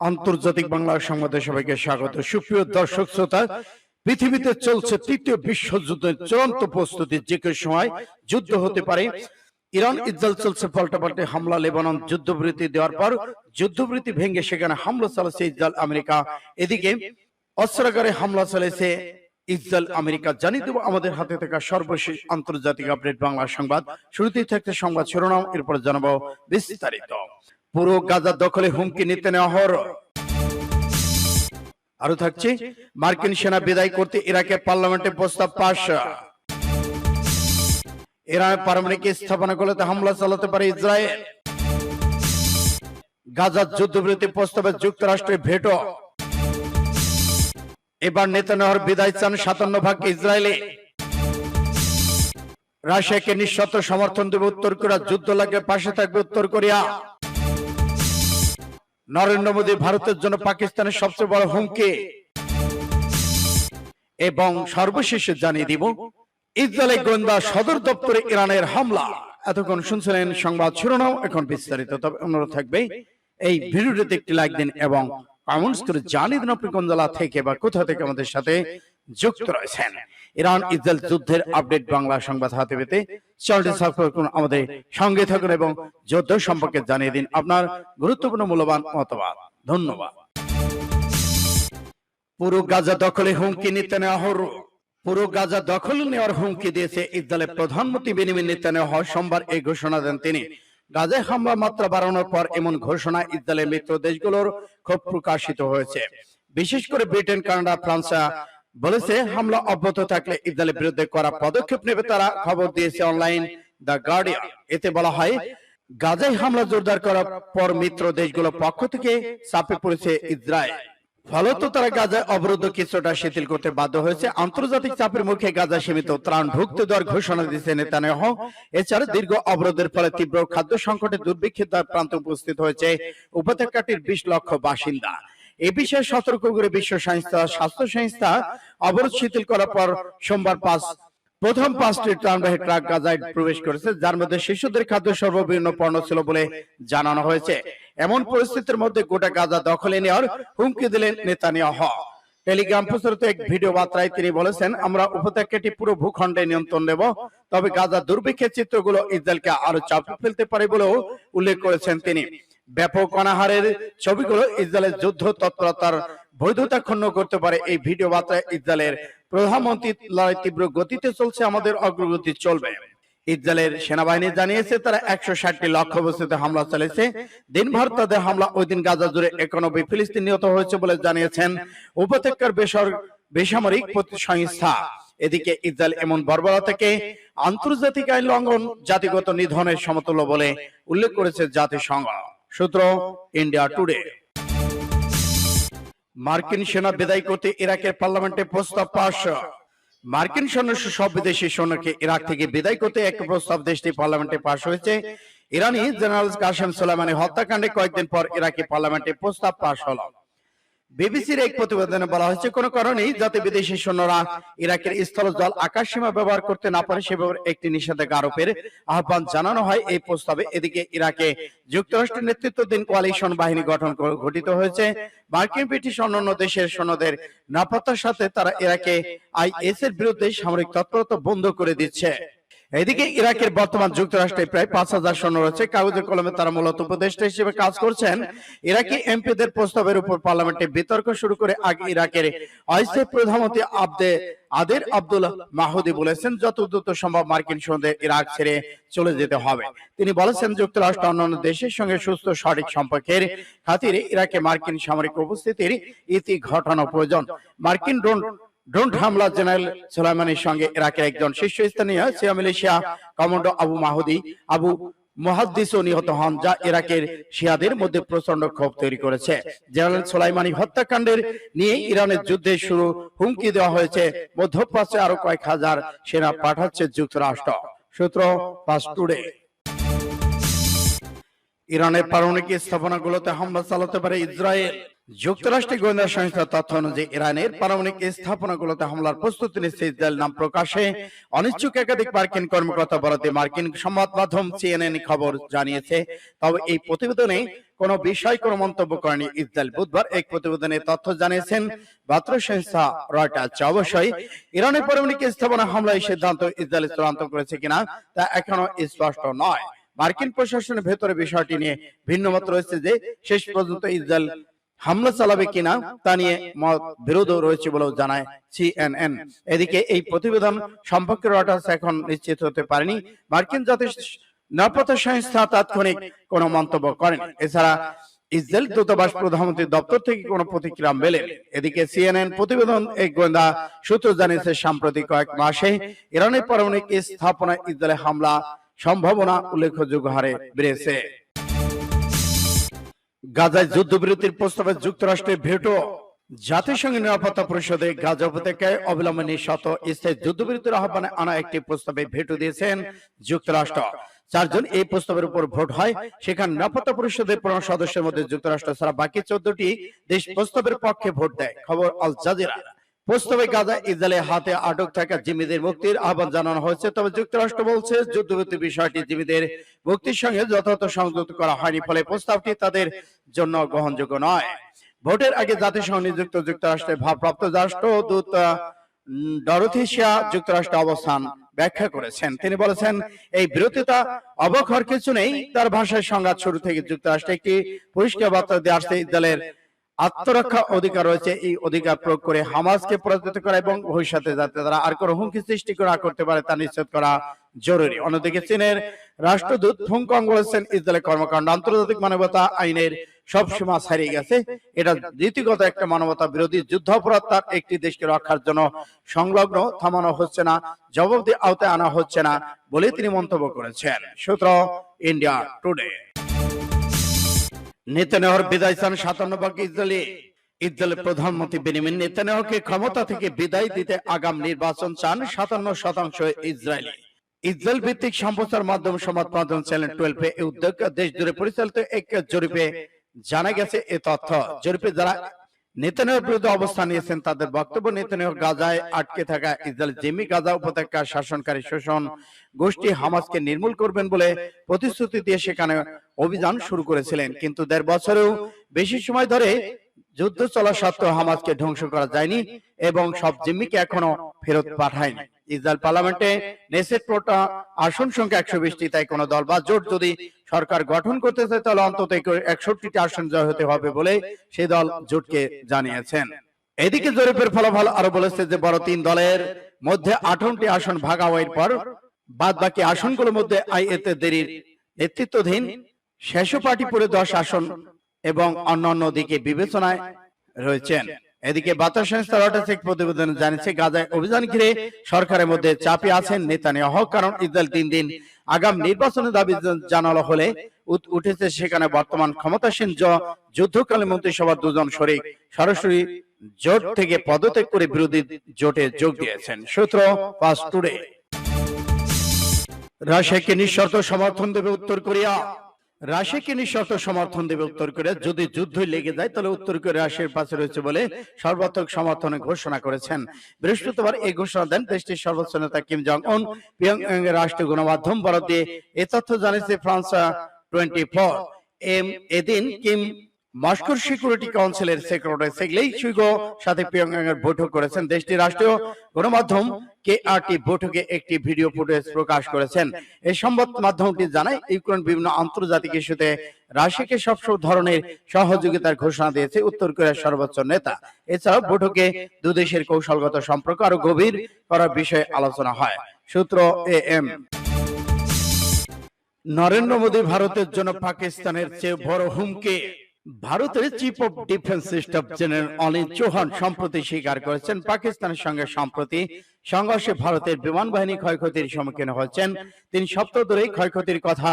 আন্তর্জাতিক বাংলা সংবাদে সবাইকে স্বাগত। সুপ্রিয় দর্শক শ্রোতা পৃথিবীতে চলছে তৃতীয় বিশ্বযুদ্ধের চূড়ান্ত প্রস্তুতি। যে কোনো সময় যুদ্ধ হতে পারে। ইরান ইসরায়েল চলছে পাল্টাপাল্টে হামলা। লেবানন যুদ্ধবিরতি দেওয়ার পর যুদ্ধবিরতি ভেঙে সেখানে হামলা চালাচ্ছে ইসরায়েল আমেরিকা। এদিকে অস্ত্রাগারে হামলা চালিয়েছে ইসরায়েল আমেরিকা। জানিয়ে দেব আমাদের হাতে থাকা সর্বশেষ আন্তর্জাতিক আপডেট বাংলা সংবাদ। শুরুতেই থাকতে সংবাদ শিরোনাম এরপর জানাব বিস্তারিত। পুরো গাজা দখলে হুমকি নিতে নেওয়া হর আরও থাকছে, মার্কিন সেনা বিদায় করতে ইরাকে পার্লামেন্টে প্রস্তাব পাশ। ইরান পারমাণবিক স্থাপনাগুলোতে হামলা চালাতে পারে ইসরায়েল। গাজার যুদ্ধবিরতি প্রস্তাবে যুক্তরাষ্ট্রের ভেটো। এবার নেতানিয়াহুর বিদায় চান সাতান্ন ভাগ ইসরায়েলি। রাশিয়াকে নিঃশর্ত সমর্থন দেবে উত্তর কোরিয়া, যুদ্ধ লাগবে, পাশে থাকবে উত্তর কোরিয়া। নরেন্দ্র মোদী ভারতের জন্য পাকিস্তানের সবচেয়ে বড় হুমকি। এবং সর্বশেষে জানিয়ে দিব, ইসরায়েলি গোয়েন্দা সদর দপ্তরে ইরানের হামলা। এতক্ষণ শুনছিলেন সংবাদ শিরোনাম, এখন বিস্তারিত। তবে অনুরোধ থাকবে, এই ভিডিওটিতে একটি লাইক দিন এবং কমেন্টস করে জানিয়ে দিন আপনি কোন জেলা থেকে বা কোথা থেকে আমাদের সাথে যুক্ত রয়েছেন। ইরান ইসরায়েল যুদ্ধের আপডেট বাংলা সংবাদ হাতে পেতে চ্যানেলটি সাবস্ক্রাইব করুন আমাদের সঙ্গে থাকুন এবং যুদ্ধ সম্পর্কে জানিয়ে দিন আপনার গুরুত্বপূর্ণ মূল্যবান মতবাদ। ধন্যবাদ। পুরো গাজা দখলে হুমকি নিতে নেওয়া হল। পুরো গাজা দখল নেওয়ার হুমকি দিয়েছে ইসরায়েলের প্রধানমন্ত্রী বেনিমিন নেতানিয়াহু। সোমবার এই ঘোষণা দেন তিনি। গাজায় হামলা মাত্রা বাড়ানোর পর এমন ঘোষণা ইসরায়েলের মিত্র দেশগুলোর ক্ষোভ প্রকাশিত হয়েছে। বিশেষ করে ব্রিটেন কানাডা ফ্রান্স বলেছে, হামলা অব্যাহত থাকলে ইসরায়েলের বিরুদ্ধে করা পদক্ষেপ নেবে তারা। খবর দিয়েছে অনলাইন দ্য গার্ডিয়ান। এতে বলা হয়, গাজায় হামলা জোরদার করার পর মিত্র দেশগুলোর পক্ষ থেকে চাপে পড়েছে ইসরায়েল। ফলত তারা গাজায় অবরুদ্ধ কিছুটা শিথিল করতে বাধ্য হয়েছে। আন্তর্জাতিক চাপের মুখে গাজা সীমিত ত্রাণ ঢুকতে দেওয়ার ঘোষণা দিয়েছে নেতানিয়াহু। এছাড়া দীর্ঘ অবরোধের ফলে তীব্র খাদ্য সংকটে দুর্ভিক্ষের প্রান্তে উপস্থিত হয়েছে উপত্যকাটির বিশ লক্ষ বাসিন্দা। এ বিষয়ে সতর্ক করে বিশ্ব সংস্থা স্বাস্থ্য সংস্থা অবরোধ শিথিল করার পর সোমবার পাঁচ প্রথম পাঁচটি ত্রাণবাহী ট্রাক গাজায় প্রবেশ করেছে, যার মধ্যে শিশুদের খাদ্য সর্ববিন্ন পণ্য ছিল বলে জানানো হয়েছে। এমন পরিস্থিতির মধ্যে গোটা গাজা দখলে নেওয়ার হুমকি দিলেন নেতানিয়াহু। টেলিগ্রাম প্রচারিত এক ভিডিও বার্তায় তিনি বলেছেন, আমরা উপত্যকাটি পুরো ভূখণ্ডে নিয়ন্ত্রণ নেব, তবে গাজা দুর্ভিক্ষের চিত্রগুলো ইসরায়েলকে আরও চাপে ফেলতে পারে বলেও উল্লেখ করেছেন তিনি। ব্যাপক অনাহারের ছবিগুলো ইসরায়েলের যুদ্ধ তৎপরতার বৈধতা ক্ষুণ্ণ করতে পারে। এই ভিডিও বার্তায় ইসরায়েলের প্রধানমন্ত্রী লড়াই তীব্র গতিতে চলছে, আমাদের অগ্রগতি চলবে। ইসরায়েলের সেনাবাহিনী জানিয়েছে, তারা একশো ষাটটি লক্ষ্যবস্তুতে হামলা চালিয়েছে। দিনভর তাদের হামলা ওই দিন গাজা জুড়ে একানব্বই ফিলিস্তিন নিহত হয়েছে বলে জানিয়েছেন উপত্যকার বেসর, বেসামরিক সংস্থা এদিকে ইসরায়েল এমন বর্বরতাকে আন্তর্জাতিক আইন লঙ্ঘন, জাতিগত নিধনের সমতুল্য বলে উল্লেখ করেছে জাতিসংঘ। সূত্র ইন্ডিয়া টুডে মার্কিন সেনা বিদায় করতে ইরাকের পার্লামেন্টে প্রস্তাব পাশ। মার্কিন সৈন্য সব বিদেশি সৈন্যকে ইরাক থেকে বিদায় করতে এক প্রস্তাব দেশটি পার্লামেন্টে পাশ হয়েছে। ইরানি জেনারেল কাসেম সোলাইমানি হত্যাকাণ্ডে কয়েকদিন পর ইরাকি পার্লামেন্টে প্রস্তাব পাশ হলো। বিবিসির এক প্রতিবেদনে বলা হয়েছে কোন কারণেই যাতে বিদেশি সৈন্যরা ইরাকের স্থল জল আকাশ সীমা ব্যবহার করতে না পারে সে ব্যাপারে একটি নিষেধাজ্ঞা আরোপের আহ্বান জানানো হয় এই প্রস্তাবে। এদিকে ইরাকে যুক্তরাষ্ট্রের নেতৃত্বাধীন কোয়ালিশন বাহিনী গঠন গঠিত হয়েছে। মার্কিন ব্রিটিশ অন্যান্য দেশের সৈন্যদের নিরাপত্তার সাথে তারা ইরাকে আইএস এর বিরুদ্ধে সামরিক তৎপরতা বন্ধ করে দিচ্ছে। এদিকে ইরাকের বর্তমান যুক্তরাষ্ট্রে প্রায় পাঁচ হাজার সৈন্য রয়েছে। কাগজে কলমে তারা মূলত উপদেষ্টা হিসেবে কাজ করছেন। ইরাকি এমপিদের প্রস্তাবের উপর পার্লামেন্টে বিতর্ক শুরু করে আগে ইরাকের অস্থায়ী প্রধানমন্ত্রী আবদে আদের আব্দুল মাহুদি বলেছেন যত দ্রুত সম্ভব মার্কিন সৈন্যদের ইরাক ছেড়ে চলে যেতে হবে। তিনি বলেছেন যুক্তরাষ্ট্র অন্যান্য দেশের সঙ্গে সুস্থ সঠিক সম্পর্কের খাতিরে ইরাকে মার্কিন সামরিক উপস্থিতির ইতি ঘটানো প্রয়োজন। মার্কিন ড্রোন ড্রোন হামলা জেনারেল সোলাইমানির সঙ্গে ইরাকের একজন শীর্ষস্থানীয় সিয়া কমান্ডো আবু মাহুদি, আবু মহাদ্দিসও নিহত হন, যা ইরাকের শিয়াদের মধ্যে প্রচণ্ড ক্ষোভ তৈরি করেছে। জেনারেল সোলাইমানি হত্যাকাণ্ডের নিয়ে ইরানের যুদ্ধে শুরু হুমকি দেওয়া হয়েছে। মধ্যপ্রাচ্যে আরও কয়েক হাজার সেনা পাঠাচ্ছে যুক্তরাষ্ট্র। সূত্র ফাস্ট টুডে। ইরানের পারমাণবিক স্থাপনাগুলোতে হামলা চালাতে পারে ইসরায়েল। যুক্তরাষ্ট্রের গোয়েন্দা সংস্থার তথ্য অনুযায়ী ইরানের পারমাণবিক স্থাপনাগুলোতে হামলার প্রস্তুতি নিচ্ছে ইসরায়েল নাম প্রকাশে অনিচ্ছুক একাধিক মার্কিন কর্মকর্তা বরাতে মার্কিন সংবাদ মাধ্যম সিএনএন খবর জানিয়েছে। তবে এই প্রতিবেদনে কোনো বিষয়, কোনো মন্তব্য করেনি ইসরায়েল। বুধবার এক প্রতিবেদনে তথ্য জানিয়েছেন বার্তা সংস্থা রয়টার্স অবশ্যই ইরানের পারমাণবিক স্থাপনা হামলায় সিদ্ধান্ত ইসরায়েল চূড়ান্ত করেছে কিনা তা এখনও স্পষ্ট নয়। মার্কিন প্রশাসনের ভেতরে বিষয়টি নিয়ে ভিন্ন মত রয়েছে যে শেষ পর্যন্ত ইসরায়েল হামলা চালাবে কিনা তা নিয়ে মত বিরোধ রয়েছে বলেও জানায় সিএনএন এদিকে এই প্রতিবেদন সম্পর্কে রটার্স এখন নিশ্চিত হতে পারেনি। মার্কিন জাতীয় নিরাপত্তা সংস্থা তাৎক্ষণিক কোনো মন্তব্য করেনি। এছাড়া ইসরায়েল দূতাবাস প্রধানমন্ত্রী দপ্তর থেকে কোনো প্রতিক্রিয়া মেলে এদিকে সিএনএন প্রতিবেদন এক গোয়েন্দা সূত্র জানিয়েছে সাম্প্রতিক কয়েক মাসে ইরানের পারমাণবিক স্থাপনায় ইসরায়েলে হামলা সম্ভাবনা উল্লেখযোগ্য হারে বেড়েছে। গাজায় যুদ্ধবিরতির প্রস্তাবে যুক্তরাষ্ট্রের ভেটো জাতিসংঘের নিরাপত্তা পরিষদে গাজা উপত্যকায় অবলম্বনে শত স্থায়ী যুদ্ধবিরতির আহ্বানে আনা একটি প্রস্তাবে ভেটো দিয়েছেন যুক্তরাষ্ট্র। চারজন এই প্রস্তাবের উপর ভোট হয়, সেখানে নিরাপত্তা পরিষদের পনেরো সদস্যের মধ্যে যুক্তরাষ্ট্র ছাড়া বাকি চোদ্দটি দেশ প্রস্তাবের পক্ষে ভোট দেয়। খবর আল জাজিরা। গাজা ইসরায়েলের হাতে আটক থাকা জিম্মিদের মুক্তির আহ্বান জানানো হয়েছে। তবে যুক্তরাষ্ট্র বলছে যুদ্ধবিরতি বিষয়টি জিম্মিদের মুক্তির সঙ্গে যথাযথ সংযুক্ত করা হয়নি ফলে প্রস্তাবটি তাদের জন্য গ্রহণযোগ্য নয়। ভোটের আগে জাতিসংঘ নিযুক্ত যুক্তরাষ্ট্রের ভারপ্রাপ্ত রাষ্ট্রদূত ডরোথিসিয়া যুক্তরাষ্ট্র অবস্থান ব্যাখ্যা করেছেন। তিনি বলেছেন এই বিরোধিতা অবক্ষর কিছু নেই। তার ভাষায় সংঘাত শুরু থেকে যুক্তরাষ্ট্র একটি পরিষ্কার বার্তা দিয়ে আসছে ইসরায়েলের আত্মরক্ষা অধিকার রয়েছে এই অধিকার প্রয়োগ করে হামাসকে পরাজিত করা এবং ভবিষ্যতে যাতে তারা আর কোনো হুমকি সৃষ্টি করা করতে পারে তা নিশ্চিত করা জরুরি। অন্যদিকে চীনের রাষ্ট্রদূত ফুংকং বলেছেন ইসরায়েলের কর্মকাণ্ড আন্তর্জাতিক মানবতা আইনের সব সীমা ছাড়িয়ে গেছে। এটা নীতিগত একটা মানবতা বিরোধী যুদ্ধ অপরাধ তার একটি দেশকে রক্ষার জন্য সংলগ্ন থামানো হচ্ছে না জবাবদি আওতায় আনা হচ্ছে না বলে তিনি মন্তব্য করেছেন। সূত্র ইন্ডিয়া টুডে। নেতানিয়াহুর বিদায় চান সাতান্ন ভাগ ইসরায়েলি। ইসরায়েলের প্রধানমন্ত্রী বেনিমিন নেতানেহকে ক্ষমতা থেকে বিদায় দিতে আগাম নির্বাচন চান সাতান্ন শতাংশ ইসরায়েলি। ইসরায়েল ভিত্তিক সম্প্রচার মাধ্যম সংবাদ মাধ্যম চ্যানেল টুয়েলভে এই উদ্যোগ দেশ জুড়ে পরিচালিত এক জরিপে জানা গেছে এ তথ্য। জরিপে যারা নেতানিয়াহুর বিরুদ্ধে অবস্থান নিয়েছেন তাদের বক্তব্য। নেতানিয়াহু গাজায় আটকে থাকা ইসরায়েল জেমি গাজা উপত্যকার শাসনকারী শোষণ গোষ্ঠী হামাসকে নির্মূল করবেন বলে প্রতিশ্রুতি দিয়ে সেখানে অভিযান শুরু করেছিলেন। কিন্তু দেড় বছরেও বেশি সময় ধরে যুদ্ধ চলা সত্ত্বেও হামাসকে ধ্বংস করা যায়নি এবং সব জিম্মিকে এখনও ফেরত পাঠায়নি। ইসরায়েল পার্লামেন্টে নেসেট প্রোটা আসন সংখ্যা একশো বিশটি, তাই কোন দল বা জোট যদি সরকার গঠন করতে চায়, তাহলে অন্তত একষট্টিটি আসন জয় হতে হবে বলে সেই দল জোটকে জানিয়েছেন। এদিকে জরিপের ফলাফল আরও বলেছে যে বড় তিন দলের মধ্যে আঠারোটি আসন ভাগা হওয়ার পর বাদ বাকি আসনগুলোর মধ্যে আইএতে দেরির নেতৃত্বাধীন শেষ পার্টি পুরে দশ আসন এবং অন্যান্য দিকে বিবেচনায় রয়েছেন। এদিকে বার্তা সংস্থা রয়টার্স এক প্রতিবেদনে জানিয়েছে, গাজায় অভিযান ঘিরে সরকারের মধ্যে চাপে আছেন নেতানিয়াহু, কারণ ইসরায়েল তিন দিন আগাম নির্বাচনের দাবি জানানো হলে উঠেছে সেখানে বর্তমান ক্ষমতাসীন যুদ্ধকালীন মন্ত্রিসভার দুজন শরিক সরাসরি জোট থেকে পদত্যাগ করে বিরোধী জোটে যোগ দিয়েছেন। সূত্র ফাস্ট টুডে। রাশিয়াকে নিঃশর্ত সমর্থন দেবে উত্তর কোরিয়া। রাশিয়াকে নিঃশর্ত সমর্থন দেবে উত্তর কোরিয়া। যদি যুদ্ধ লেগে যায়, তাহলে উত্তর কোরিয়া রাশিয়ার পাশে রয়েছে বলে সর্বাত্মক সমর্থনে ঘোষণা করেছেন। বৃহস্পতিবার এই ঘোষণা দেন দেশটির সর্বোচ্চ নেতা কিম জং উন পিয়ং রাষ্ট্রীয় গণমাধ্যম বরাদ দিয়ে এ তথ্য জানিয়েছে ফ্রান্স টোয়েন্টি ফোর এম এদিন কিম মস্কোর সিকিউরিটি কাউন্সিলের সেক্রেটারি সেগলেই সুইগো সাথে পিয়ংইয়ং এর বৈঠক করেছেন। দেশটির রাষ্ট্রীয় গণমাধ্যম কেআরটি বৈঠকে একটি ভিডিও ফুটেজ প্রকাশ করেছেন। এই সংবাদ মাধ্যমটি জানায়, ইউক্রেন বিভিন্ন আন্তর্জাতিক ইস্যুতে রাশিয়াকে সব ধরনের সহযোগিতার ঘোষণা দিয়েছে উত্তর কোরিয়ার সর্বোচ্চ নেতা। এছাড়াও বৈঠকে দুদেশের কৌশলগত সম্পর্ক আরও গভীর করার বিষয়ে আলোচনা হয়। সূত্র এ এম নরেন্দ্র মোদী ভারতের জন্য পাকিস্তানের চেয়ে বড় হুমকি। ভারতের chief of defence staff general Anil Chauhan সম্প্রতি স্বীকার করেছেন পাকিস্তানের সঙ্গে সম্প্রতি সংঘর্ষে ভারতের বিমান বাহিনী ক্ষয়ক্ষতির সম্মুখীন হচ্ছেন তিনি সপ্তাহ ধরে ক্ষয়ক্ষতির কথা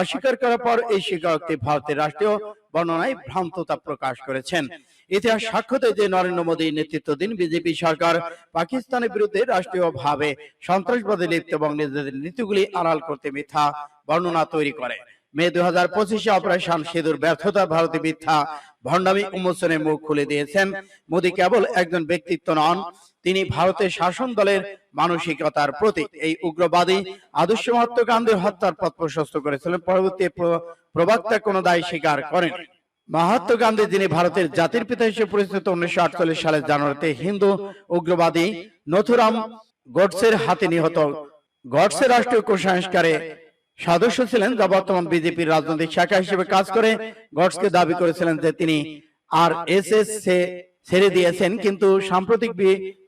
অস্বীকার করার পর এই স্বীকারোক্তি ভারতের রাষ্ট্রীয় বর্ণনায় ভ্রান্ততা প্রকাশ করেছেন। ইতিহাস সাক্ষ্য দেয় যে নরেন্দ্র মোদী নেতৃত্বাধীন বিজেপি সরকার পাকিস্তানের বিরুদ্ধে রাষ্ট্রীয়ভাবে সন্ত্রাসবাদে লিপ্ত এবং নিজেদের নীতিগুলি আড়াল করতে মিথ্যা বর্ণনা তৈরি করে। মে দুই হাজার পঁচিশে অপারেশন সিঁদুর ব্যর্থতা ভারতে মিথ্যা ভণ্ডামি উন্মোচনে মুখ খুলে দিয়েছেন। মোদী কেবল একজন ব্যক্তিত্ব নন, তিনি ভারতের শাসন দলের মানসিকতার প্রতীক। এই উগ্রবাদী আদর্শ মহাত্মা গান্ধীর হত্যার পথ প্রশস্ত করেছিলেন, পরবর্তী প্রবক্তা কোনো দায় স্বীকার করেন। মহাত্মা গান্ধী, যিনি ভারতের জাতির পিতা হিসেবে পরিচিত উনিশশো আটচল্লিশ সালের জানুয়ারিতে হিন্দু উগ্রবাদী নথুরাম গডসের হাতে নিহত। গডসে রাষ্ট্রীয় কুসংস্কারে সদস্য ছিলেন যা বর্তমান বিজেপির রাজনৈতিক শাখা হিসেবে কাজ করে। গডসকে দাবি করেছিলেন যে তিনি আর এস ছেড়ে দিয়েছেন, কিন্তু সাম্প্রতিক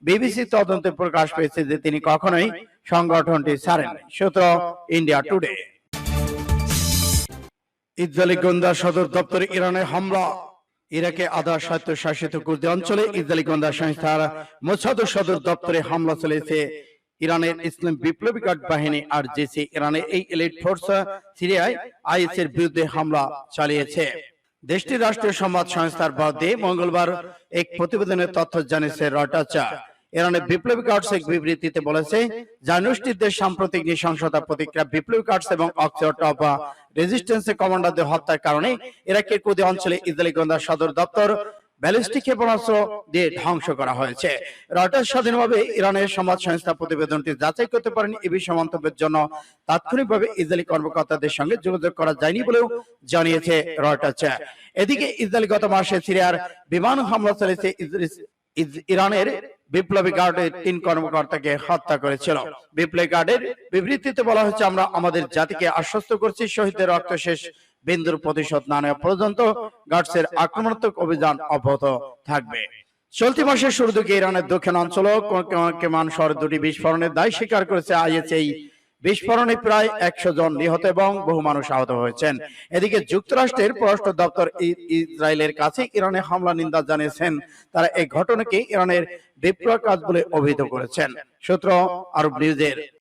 বিবিসি তদন্তে প্রকাশ পেয়েছে যে তিনি কখনোই সংগঠনটি ছাড়েন সূত্র ইন্ডিয়া টুডে। ইসরায়েলি গোয়েন্দা সদর দপ্তরে ইরানের হামলা। ইরাকে আধা স্বায়ত্ত শাসিত কুর্দি অঞ্চলে ইসরায়েলি গোয়েন্দা সংস্থার মোসাদ সদর দপ্তরে হামলা চলেছে ইরানের ইসলাম বিপ্লবী গার্ড বাহিনী আর জেসি ইরানের এই এলিট ফোর্স সিরিয়ায় আইএস এর বিরুদ্ধে হামলা চালিয়েছে। দেশটির রাষ্ট্রীয় সংবাদ সংস্থার বাদে মঙ্গলবার এক প্রতিবেদনের তথ্য জানিয়েছে রয়টার্স। ইরানের বিপ্লবী গার্ডস এক বিবৃতিতে বলেছে জানুষ্টিদের সাম্প্রতিক নৃশংসতা প্রতিক্রিয়া বিপ্লবী গার্ডস এবং অফ রেজিস্ট্যান্সের কমান্ডারদের হত্যার কারণে ইরাকের কুদি অঞ্চলে ইসরায়েলি গোয়েন্দা সদর দপ্তর ব্যালিস্টিক ক্ষেপণাস্ত্র দিয়ে ধ্বংস করা হয়েছে। রয়টার্স স্বাধীনভাবে ইরানের সংবাদ সংস্থা প্রতিবেদনটি যাচাই করতে পারেনি এ বিষয়ে মন্তব্যের জন্য তাৎক্ষণিকভাবে ইসরায়েলি কর্মকর্তাদের সঙ্গে যোগাযোগ করা যায়নি বলেও জানিয়েছে রয়টার্স। এদিকে ইসরায়েল গত মাসে সিরিয়ার বিমান হামলা চালিয়েছে ইরানের বিপ্লবী গার্ডের তিন কর্মকর্তাকে হত্যা করেছিল। বিপ্লবী গার্ডের বিবৃতিতে বলা হয়েছে আমরা আমাদের জাতিকে আশ্বস্ত করছি শহীদদের রক্ত শেষ বিন্দুর প্রতিশোধ না নেওয়া পর্যন্ত গার্ডসের আক্রমণাত্মক অভিযান অব্যাহত থাকবে। চলতি মাসের শুরু দিকে ইরানের দক্ষিণ অঞ্চল কেমান শহরে দুটি বিস্ফোরণের দায় স্বীকার করেছে আইএস এই বিস্ফোরণে প্রায় একশো জন নিহত এবং বহু মানুষ আহত হয়েছেন। এদিকে যুক্তরাষ্ট্রের পররাষ্ট্র দপ্তর ইসরায়েলের কাছে ইরানে হামলা নিন্দা জানিয়েছেন। তারা এই ঘটনাকে ইরানের বিপ্লব কাজ বলে অভিহিত করেছেন। সূত্র আরব নিউজের।